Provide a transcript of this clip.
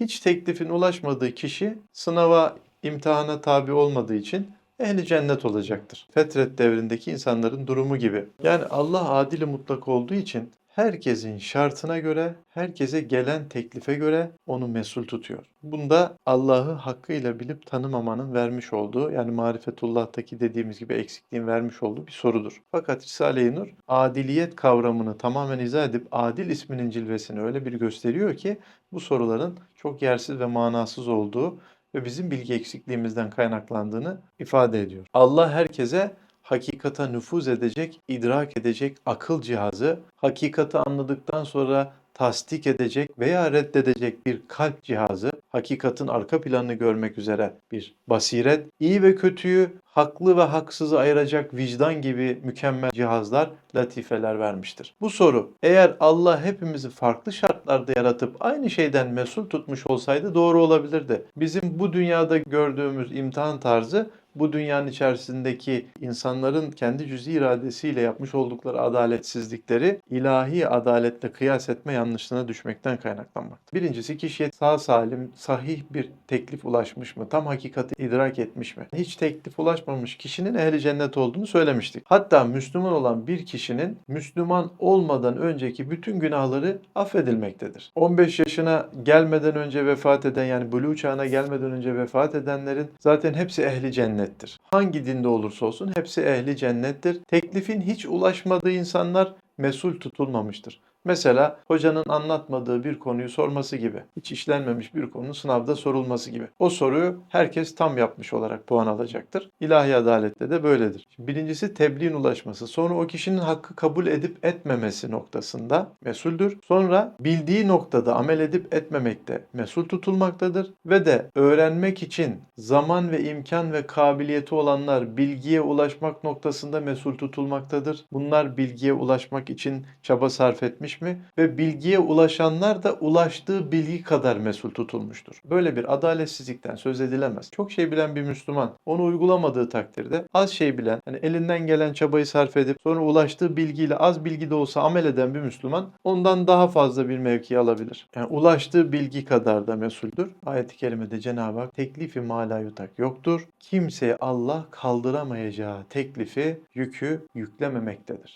hiç teklifin ulaşmadığı kişi sınava, imtihana tabi olmadığı için ehli cennet olacaktır. Fetret devrindeki insanların durumu gibi. Yani Allah adili mutlak olduğu için herkesin şartına göre, herkese gelen teklife göre onu mesul tutuyor. Bunda Allah'ı hakkıyla bilip tanımamanın vermiş olduğu yani marifetullah'taki dediğimiz gibi eksikliğin vermiş olduğu bir sorudur. Fakat Risale-i Nur adiliyet kavramını tamamen izah edip adil isminin cilvesini öyle bir gösteriyor ki bu soruların çok yersiz ve manasız olduğu ve bizim bilgi eksikliğimizden kaynaklandığını ifade ediyor. Allah herkese hakikata nüfuz edecek, idrak edecek akıl cihazı, hakikati anladıktan sonra tasdik edecek veya reddedecek bir kalp cihazı, hakikatin arka planını görmek üzere bir basiret, iyi ve kötüyü, haklı ve haksızı ayıracak vicdan gibi mükemmel cihazlar, latifeler vermiştir. Bu soru eğer Allah hepimizi farklı şartlarda yaratıp aynı şeyden mesul tutmuş olsaydı doğru olabilirdi. Bizim bu dünyada gördüğümüz imtihan tarzı bu dünyanın içerisindeki insanların kendi cüzi iradesiyle yapmış oldukları adaletsizlikleri ilahi adaletle kıyas etme yanlışlığına düşmekten kaynaklanmaktadır. Birincisi kişiye sağ salim, sahih bir teklif ulaşmış mı? Tam hakikati idrak etmiş mi? Hiç teklif ulaşmamış kişinin ehli cennet olduğunu söylemiştik. Hatta Müslüman olan bir kişinin Müslüman olmadan önceki bütün günahları affedilmektedir. 15 yaşına gelmeden önce vefat eden yani buluğ çağına gelmeden önce vefat edenlerin zaten hepsi ehli cennettir. Hangi dinde olursa olsun hepsi ehli cennettir. Teklifin hiç ulaşmadığı insanlar mesul tutulmamıştır. Mesela hocanın anlatmadığı bir konuyu sorması gibi, hiç işlenmemiş bir konunun sınavda sorulması gibi. O soruyu herkes tam yapmış olarak puan alacaktır. İlahi adalette de böyledir. Şimdi birincisi tebliğin ulaşması, sonra o kişinin hakkı kabul edip etmemesi noktasında mesuldür. Sonra bildiği noktada amel edip etmemekte mesul tutulmaktadır ve de öğrenmek için zaman ve imkan ve kabiliyeti olanlar bilgiye ulaşmak noktasında mesul tutulmaktadır. Bunlar bilgiye ulaşmak için çaba sarf etmiş mi ve bilgiye ulaşanlar da ulaştığı bilgi kadar mesul tutulmuştur. Böyle bir adaletsizlikten söz edilemez. Çok şey bilen bir Müslüman onu uygulamadığı takdirde az şey bilen, hani elinden gelen çabayı sarf edip sonra ulaştığı bilgiyle az bilgi de olsa amel eden bir Müslüman ondan daha fazla bir mevki alabilir. Yani ulaştığı bilgi kadar da mesuldür. Ayet-i kerimede Cenab-ı Hak teklifi mala yutak yoktur. Kimseye Allah kaldıramayacağı teklifi, yükü yüklememektedir.